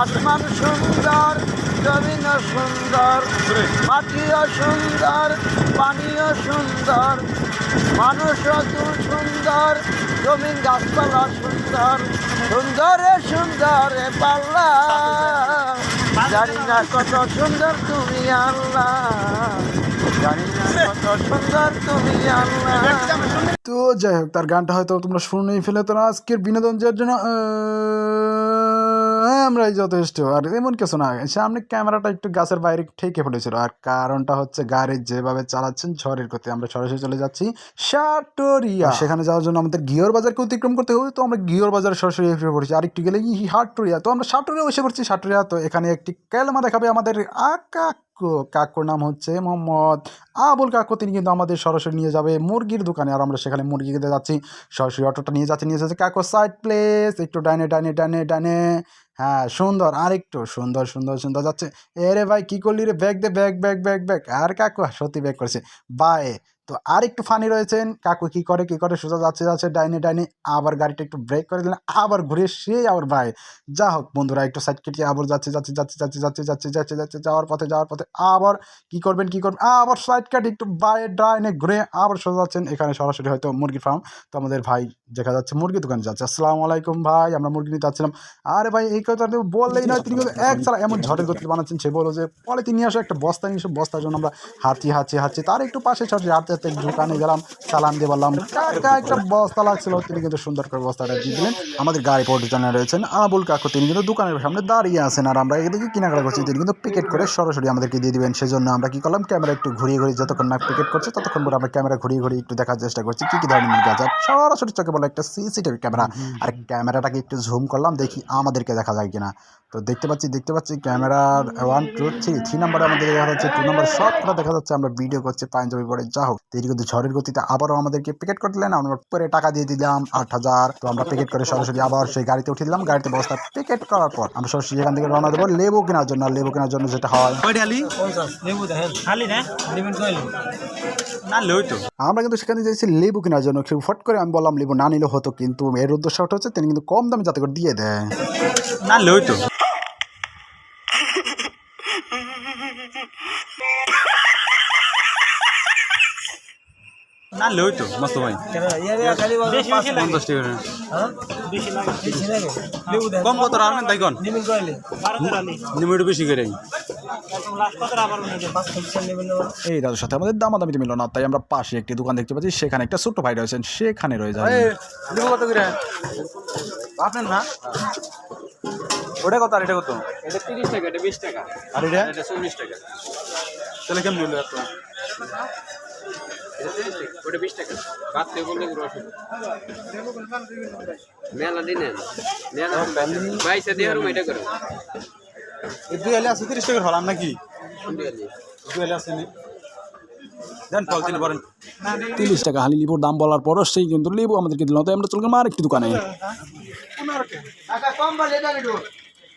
আসমান সুন্দর জমিন সুন্দর মাটিও সুন্দর পানিও সুন্দর মানুষও তু সুন্দর জমিন গাছপালা সুন্দর সুন্দরে সুন্দরে পাল্লা। জানি না কত সুন্দর তুমি আল্লাহ জানি না কত সুন্দর তুমি আল্লাহ। তো যাই হোক তার গানটা হয়তো তোমরা শুনেই ফেলে তো আজকের বিনোদন যাওয়ার জন্য আমরাই যথেষ্ট। আর এমন কিছু না, সামনে ক্যামেরাটা একটু গাছের বাইরে ঠেকে পড়েছিল। আর কারণটা হচ্ছে গাড়ি যেভাবে চালাচ্ছেন, ঝড়ের করতে আমরা সরাসরি চলে যাচ্ছি সাটোরিয়া সেখানে যাওয়ার জন্য আমাদের গিয়র বাজারকে অতিক্রম করতে হবে। তো আমরা গিয়র বাজার সরাসরি এসে পড়েছি। আর একটু গেলে হাটোরিয়া তো আমরা সাটোরিয়া এসে পড়ছি। সাটোরিয়া তো এখানে একটি ক্যালমা দেখাবে আমাদের আকা কাকুর নাম হচ্ছে মোহাম্মদ আবুল কাকু। তিনি কিন্তু আমাদের সরাসরি নিয়ে যাবে মুরগির দোকানে আর আমরা সেখানে মুরগি কিনতে যাচ্ছি। সরাসরি অটোটা নিয়ে যাচ্ছি, নিয়ে যাচ্ছে কাকু সাইড প্লেস একটু ডাইনে ডাইনে ডাইনে ডাইনে হ্যাঁ সুন্দর, আর একটু সুন্দর সুন্দর সুন্দর যাচ্ছে। এরে ভাই, কী করলি রে? ব্যাগ দে, ব্যাগ ব্যাগ ব্যাগ ব্যাগ। আর কাকু, সত্যি ব্যাগ করেছে। বাই। তো আর একটু ফানি রয়েছেন। কাকু কি করে কি করে, সোজা যাচ্ছে যাচ্ছে, ডাইনে ডাইনে। আবার গাড়িটা একটু ব্রেক করে দিলেন, আবার ঘুরে সেই আবার ভাই। যা হোক বন্ধুরা, একটু সাইড কেটে আবার যাচ্ছে যাচ্ছে যাচ্ছে যাচ্ছে যাচ্ছে যাচ্ছে যাচ্ছে যাচ্ছে, যাওয়ার পথে যাওয়ার পথে আবার কি করবেন কি করবেন? আবার সাইড কাটে একটু বাইরে ড্রাইনে ঘুরে আবার সোজা যাচ্ছেন। এখানে সরাসরি হয়তো মুরগি ফার্ম তো আমাদের ভাই দেখা যাচ্ছে মুরগি দোকানে যাচ্ছে। আসসালামু আলাইকুম ভাই, আমরা মুরগি নিতে যাচ্ছিলাম। আরে ভাই, এই কথা বললেই নয়, তিনি এক ছাড়া এমন ঝড়ের গতি বানাচ্ছেন, সে বলো যে পলিথিন নিয়ে আসো একটা বস্তা নিয়ে এসো বস্তার জন্য আমরা হাঁচি হাঁচি হাঁচি তার একটু পাশে সরাসরি হাঁটতে হাঁটতে দোকানে গেলাম সালাম দিয়ে বললাম একটা বস্তা লাগছিল? তিনি কিন্তু সুন্দর করে বস্তাটা দিয়ে দিলেন। আমাদের গাড়ি পরিচালনা রয়েছেন আবুল কাকু। তিনি কিন্তু দোকানের সামনে দাঁড়িয়ে আছেন আর আমরা এদিকে কেনাকাটা করছি। তিনি কিন্তু পিকেট করে সরাসরি আমাদেরকে দিয়ে দিবেন। সেজন্য আমরা কি করলাম ক্যামেরা একটু ঘুরিয়ে ঘুরিয়ে যতক্ষণ না পিকেট করছে ততক্ষণ পরে আমরা ক্যামেরা ঘুরিয়ে ঘুরিয়ে একটু দেখার চেষ্টা করছি কি কি ধরনের মুরগি আছে আর সরাসরি চোখে বলে একটা সিসিটিভি ক্যামেরা আর ক্যামেরাটাকে একটু ঝুম করলাম দেখি আমাদেরকে দেখা যায় কিনা। তো দেখতে পাচ্ছি দেখতে পাচ্ছি ক্যামেরার ওয়ান টু থ্রি থ্রি নাম্বারে আমাদের দেখা যাচ্ছে টু নাম্বার সব কটা দেখা যাচ্ছে। আমরা ভিডিও করছি পাঞ্জাবি পরে। যা হোক তিনি কিন্তু ঝড়ের গতিতে আবারও আমাদেরকে পিকেট করে দিলেন। আমরা পরে টাকা দিয়ে দিলাম আট হাজার। তো আমরা পিকেট করে সরাসরি আবার সেই গাড়িতে উঠে দিলাম। গাড়িতে বস্তা পিকেট করার পর আমরা সরাসরি এখান থেকে রওনা দেবো লেবু কেনার জন্য। লেবু কেনার জন্য যেটা হয় আমরা কিন্তু সেখানে যাইছি লেবু কেনার জন্য। কেউ ফট করে আমি বললাম লেবু না নিলে হতো কিন্তু এর উদ্দেশ্যটা হচ্ছে তিনি কিন্তু কম দামে যাতে করে দিয়ে দেয়। না লই তো। না তো মস্ত ভাই। পঞ্চাশ টাকা। হ্যাঁ? হ্যাঁ। কম কত রাখবেন তাই কন? লিমিট বেশি করে। এই দাদুর সাথে আমাদের দামাদামিতে মিলল না তাই আমরা পাশে একটি দোকান দেখতে পাচ্ছি সেখানে একটা ছোট্ট ভাই রয়েছেন সেখানে রয়ে যাবে আপনার না? ওটা কত আর এটা কত? এটা তিরিশ টাকা এটা বিশ টাকা। আর এটা? চল্লিশ টাকা। তাহলে কেমন আপনার ওটা 20 টাকা। বাদ থেকে বললে পুরো অসুবিধা মেলা দিনেন মেলা বাইসে দিয়ে আর এটা করো। দুই আলি আছে তিরিশ টাকার হলাম নাকি? দুই আলি আছে দেন তিরিশ টাকা হালি লিবুর দাম বলার পরও সেই কিন্তু লেবু আমাদেরকে দিল তাই আমরা চলে গেলাম আর একটি দোকানে।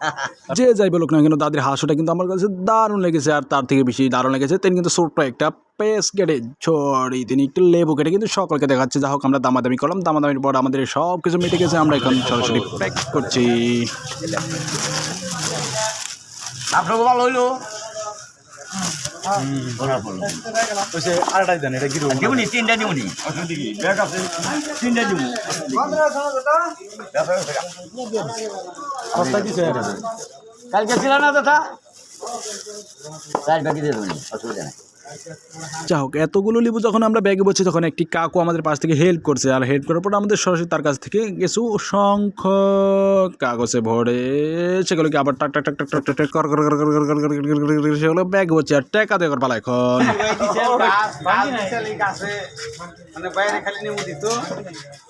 যে যাই বলুক না কিন্তু দাদির হাঁসটা কিন্তু আমার কাছে দারুণ লেগেছে আর তার থেকে বেশি দারুণ লেগেছে। তিনি কিন্তু ছোট্ট একটা পেস কেটে ছড়ি তিনি একটু লেবু কেটে কিন্তু সকলকে দেখাচ্ছে। যা হোক, আমরা দামাদামি করলাম, দামাদামির পর আমাদের সব কিছু মিটে গেছে। আমরা এখন সরাসরি প্যাক করছি। আপনার ভালো হইল। যা হোক এতগুলো লেবু যখন আমরা ব্যাগে বসছি তখন একটি কাকু আমাদের পাশ থেকে হেল্প করছে আর হেল্প করার পর আমাদের সরাসরি তার কাছ থেকে কিছু সংখ্যক কাগজে ভরে সেগুলোকে আবার টাক টাক টাক টাক টাক টাক কর কর কর কর কর কর সেগুলো ব্যাগ হচ্ছে আর টেকা দেওয়ার পালা এখন।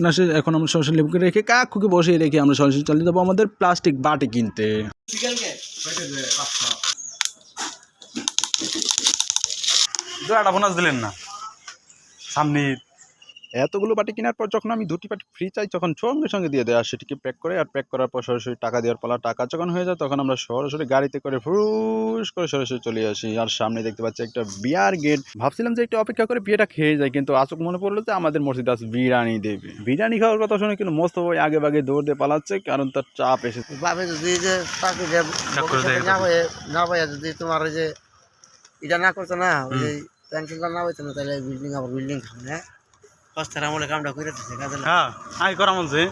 কিনা এখন আমরা সরাসরি লেবুকে রেখে কাকুকে বসিয়ে রেখে আমরা সরাসরি চালিয়ে যাব আমাদের প্লাস্টিক বাটি কিনতে। দিলেন না। সামনে এতগুলো বাটি কেনার পর যখন আমি দুটি বাটি ফ্রি চাই তখন সঙ্গে সঙ্গে দিয়ে দেয় আর সেটিকে প্যাক করে আর প্যাক করার পর সরাসরি টাকা দেওয়ার পালা টাকা যখন হয়ে যায় তখন আমরা সরাসরি গাড়িতে করে ফুস করে সরাসরি চলে আসি। আর সামনে দেখতে পাচ্ছি একটা বিয়ার গেট। ভাবছিলাম যে একটু অপেক্ষা করে বিয়েটা খেয়ে যায় কিন্তু আচক মনে পড়ল যে আমাদের মসজিদ আজ বিরিয়ানি দেবে। বিরিয়ানি খাওয়ার কথা শুনে কিন্তু মস্ত ভাই আগে বাগে দৌড় দিয়ে পালাচ্ছে কারণ তার চাপ এসেছে ভাবে যদি যে না হয়ে না হয়ে যদি তোমার ওই যে এটা না করতো না ওই যে না হইতো না তাহলে বিল্ডিং আবার বিল্ডিং খাবে না কষ্টের আমলে কামটা করে দিচ্ছে কাজে হ্যাঁ আমি করা বলছি।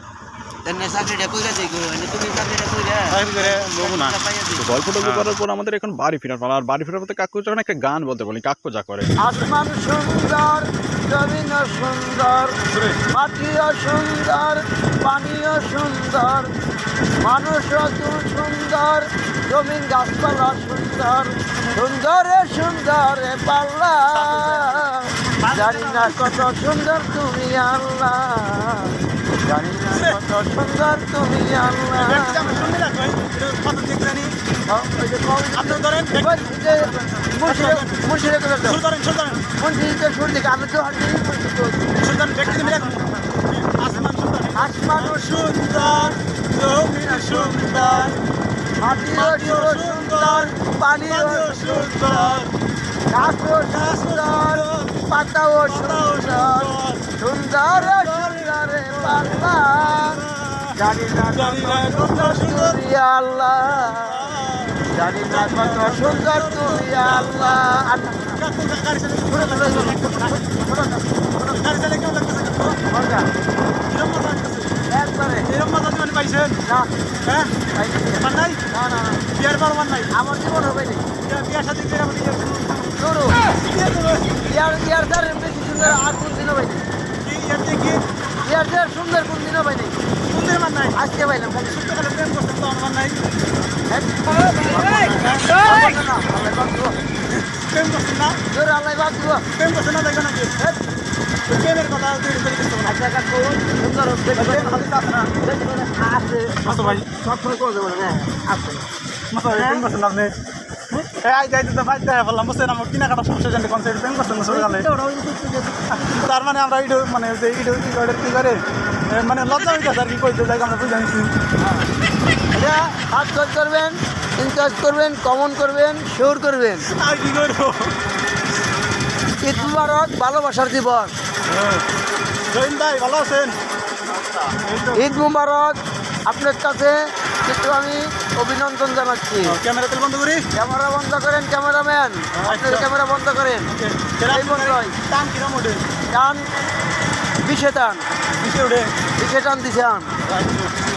তেমনি চাকরিটা কইরা দিই গো এনে তুমি চাকরিটা করে বলব না। পাইয়া দিই। গল্প টল্প করার পর আমাদের এখন বাড়ি ফেরার পালা আর বাড়ি ফেরার কাকু যখন একটা গান বলতে বলি কাকু যা করে। আসমান সুন্দর জমিন সুন্দর মাটিও সুন্দর পানিও সুন্দর মানুষও তু সুন্দর জমিন গাছপালা সুন্দর সুন্দরে সুন্দরে পাল্লা জানি না কত সুন্দর তুমি আল্লাহ। জানি না কত সুন্দর তুমি আল্লাহ। হ্যাঁ, সুন্দর। সুন্দর। সুন্দর। গাছও সুন্দর পাতাও সুন্দর সুন্দর সুন্দর পাল্লা জানি না কত সুন্দর আল্লাহ জানি না কত সুন্দর তুমি আল্লাহ পাইছেন না হ্যাঁ পান নাই না না বিয়ার বার পান নাই আমার জীবন হবে নাই বিয়ার সাথে বিয়ার হবে শুরু বিয়ার বিয়ার তার বেশি সুন্দর আর কোন দিনও পাই কি এমনি কি বিয়ার তার সুন্দর কোন দিনও পাই নাই সুন্দর মান নাই আজকে পাইলাম কাল সুন্দর কালে প্রেম করছেন তো আমার নাই প্রেম করছেন না জোর আল্লাহ কথা তার মানে আমরা ইডো মানে যে ইডো কি করে কি করে মানে লজ্জা হইতে আর কি কইতে যাই আমরা বুঝে নিছি হাত কাজ করবেন ইনকাজ করবেন কমন করবেন শিওর করবেন আর কি করব ঈদ মুবারক ভালোবাসার দিবস ভালো আছেন ঈদ মুবারক। আপনার কাছে কিন্তু আমি অভিনন্দন জানাচ্ছি। ক্যামেরা তেল বন্ধ করি ক্যামেরা বন্ধ করেন ক্যামেরাম্যান। আপনার ক্যামেরা বন্ধ করেন। এই হয় টান কিরম ওঠে টান বিশে টান। কিসে ওঠে বিশে টান দিছে আচ্ছা।